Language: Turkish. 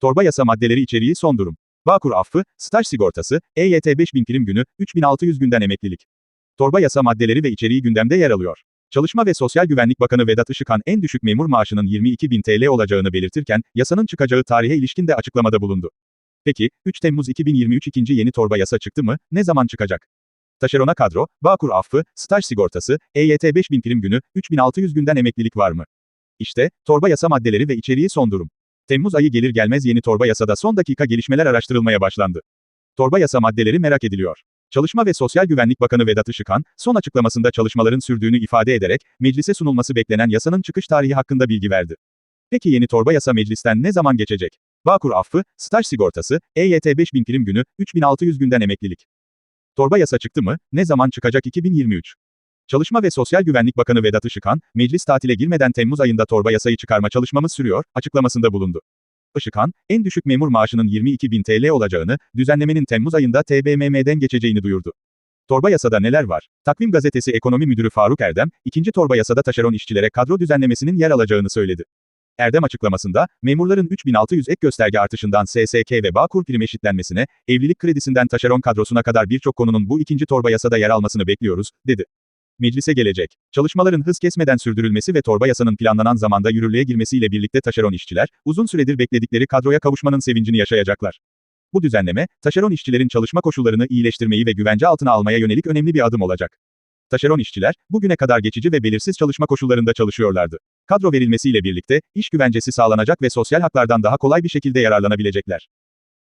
Torba yasa maddeleri içeriği son durum. Bağkur affı, staj sigortası, EYT 5000 prim günü, 3600 günden emeklilik. Torba yasa maddeleri ve içeriği gündemde yer alıyor. Çalışma ve Sosyal Güvenlik Bakanı Vedat Işıkhan en düşük memur maaşının 22.000 TL olacağını belirtirken, yasanın çıkacağı tarihe ilişkin de açıklamada bulundu. Peki, 3 Temmuz 2023 ikinci yeni torba yasa çıktı mı, ne zaman çıkacak? Taşerona kadro, Bağkur affı, staj sigortası, EYT 5000 prim günü, 3600 günden emeklilik var mı? İşte, torba yasa maddeleri ve içeriği son durum. Temmuz ayı gelir gelmez yeni torba yasada son dakika gelişmeler araştırılmaya başlandı. Torba yasa maddeleri merak ediliyor. Çalışma ve Sosyal Güvenlik Bakanı Vedat Işıkhan, son açıklamasında çalışmaların sürdüğünü ifade ederek, meclise sunulması beklenen yasanın çıkış tarihi hakkında bilgi verdi. Peki yeni torba yasa meclisten ne zaman geçecek? Bağkur affı, staj sigortası, EYT 5000 prim günü, 3600 günden emeklilik. Torba yasa çıktı mı, ne zaman çıkacak 2023? Çalışma ve Sosyal Güvenlik Bakanı Vedat Işıkhan, meclis tatile girmeden Temmuz ayında torba yasayı çıkarma çalışmamız sürüyor, açıklamasında bulundu. Işıkhan, en düşük memur maaşının 22.000 TL olacağını, düzenlemenin Temmuz ayında TBMM'den geçeceğini duyurdu. Torba yasada neler var? Takvim gazetesi ekonomi müdürü Faruk Erdem, ikinci torba yasada taşeron işçilere kadro düzenlemesinin yer alacağını söyledi. Erdem açıklamasında, memurların 3600 ek gösterge artışından SSK ve Bağkur prim eşitlenmesine, evlilik kredisinden taşeron kadrosuna kadar birçok konunun bu ikinci torba yasada yer almasını bekliyoruz, dedi. Meclise gelecek. Çalışmaların hız kesmeden sürdürülmesi ve torba yasanın planlanan zamanda yürürlüğe girmesiyle birlikte taşeron işçiler, uzun süredir bekledikleri kadroya kavuşmanın sevincini yaşayacaklar. Bu düzenleme, taşeron işçilerin çalışma koşullarını iyileştirmeyi ve güvence altına almaya yönelik önemli bir adım olacak. Taşeron işçiler, bugüne kadar geçici ve belirsiz çalışma koşullarında çalışıyorlardı. Kadro verilmesiyle birlikte, iş güvencesi sağlanacak ve sosyal haklardan daha kolay bir şekilde yararlanabilecekler.